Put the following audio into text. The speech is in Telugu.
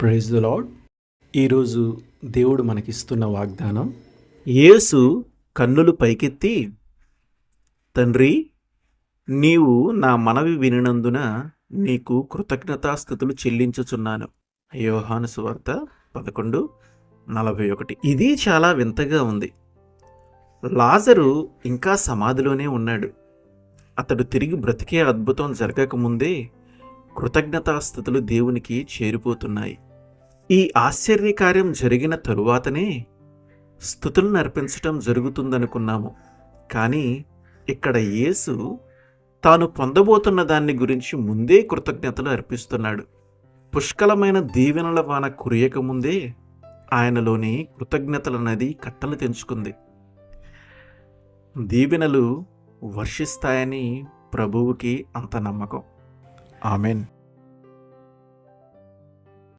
ప్రైజ్ ద లాడ్ ఈరోజు దేవుడు మనకిస్తున్న వాగ్దానం యేసు కన్నులు పైకెత్తి తండ్రి నీవు నా మనవి వినినందున నీకు కృతజ్ఞతాస్థుతులు చెల్లించుచున్నాను. యోహాను సువార్త పదకొండు నలభై ఒకటి. ఇది చాలా వింతగా ఉంది. లాజరు ఇంకా సమాధిలోనే ఉన్నాడు. అతడు తిరిగి బ్రతికే అద్భుతం జరగకముందే కృతజ్ఞతాస్థుతులు దేవునికి చేరిపోతున్నాయి. ఈ ఆశ్చర్యకార్యం జరిగిన తరువాతనే స్థుతులను అర్పించటం జరుగుతుందనుకున్నాము. కానీ ఇక్కడ యేసు తాను పొందబోతున్న దాన్ని గురించి ముందే కృతజ్ఞతలు అర్పిస్తున్నాడు. పుష్కలమైన దీవెనల వాన కురియకముందే ఆయనలోని కృతజ్ఞతల నది కట్టలు తెంచుకుంది. దీవెనలు వర్షిస్తాయని ప్రభువుకి అంత నమ్మకం. ఆమెన్.